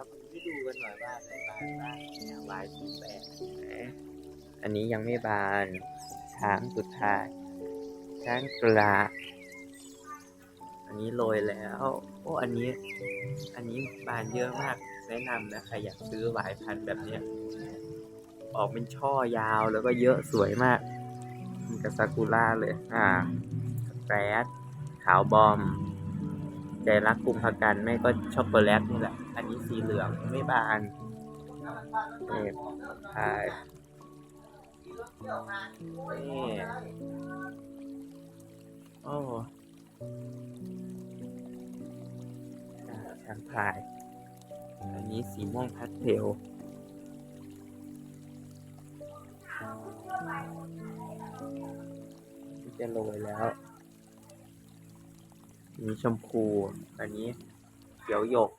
ครับวิดูกันหน่อยว่าในบานบ้างเนี่ยวายสีแปดอันนี้ยังไม่บานช้างสุดท้ายช้างกระอันนี้โรยแล้ว โอ้อันนี้ อันนี้บานเยอะมาก แนะนำนะใครอยากซื้อหวายพันธุ์แบบเนี้ยออกเป็นช่อยาวแล้วก็เยอะสวยมากมันกับซากุระเลย อ่าแปดขาวบอม ใจรักกุมภกันไม่ก็ช็อกโกแลตนี่แหละ อันนี้สีเหลืองไม่บานนี่ทายนี่โอ้อ่าช้างพาย อันนี้สีม่วงพาสเทลจะโรยแล้ว มีชมพู อันนี้เขียวหยก